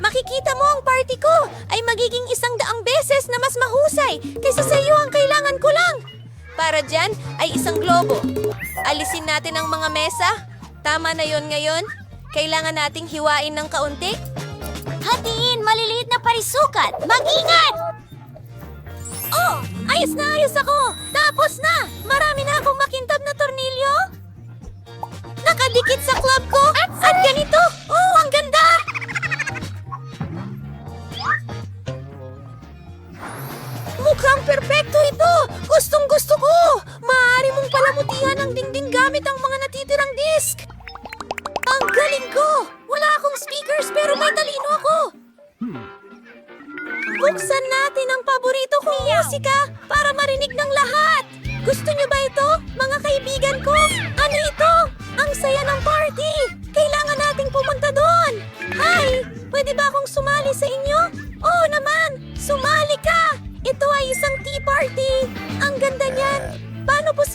makikita mo ang party ko ay magiging isang daang beses na mas mahusay kaysa sa iyo ang kailangan ko lang. Para dyan ay isang globo. Alisin natin ang mga mesa. Tama na yon ngayon. Kailangan nating hiwain ng kaunti. Hatiin maliliit na parisukat. Mag-ingat! Oh, ayos na ayos ako! Tapos na! Marami na akong makintab na tornilyo! Nakadikit sa club ko! At, ganito! Mukhang perpekto ito! Gustong gusto ko! Maaari mong palamutihan ang dingding gamit ang mga natitirang disk! Ang galing ko! Wala akong speakers pero may talino ako! Buksan natin ang paborito kong musika para marinig ng lahat. Gusto niyo ba ito, mga kaibigan ko? Ano ito? Ang saya ng party! Kailangan nating pumunta doon! Hi! Pwede ba akong sumali sa inyo? Party! Ang ganda niyan! Paano po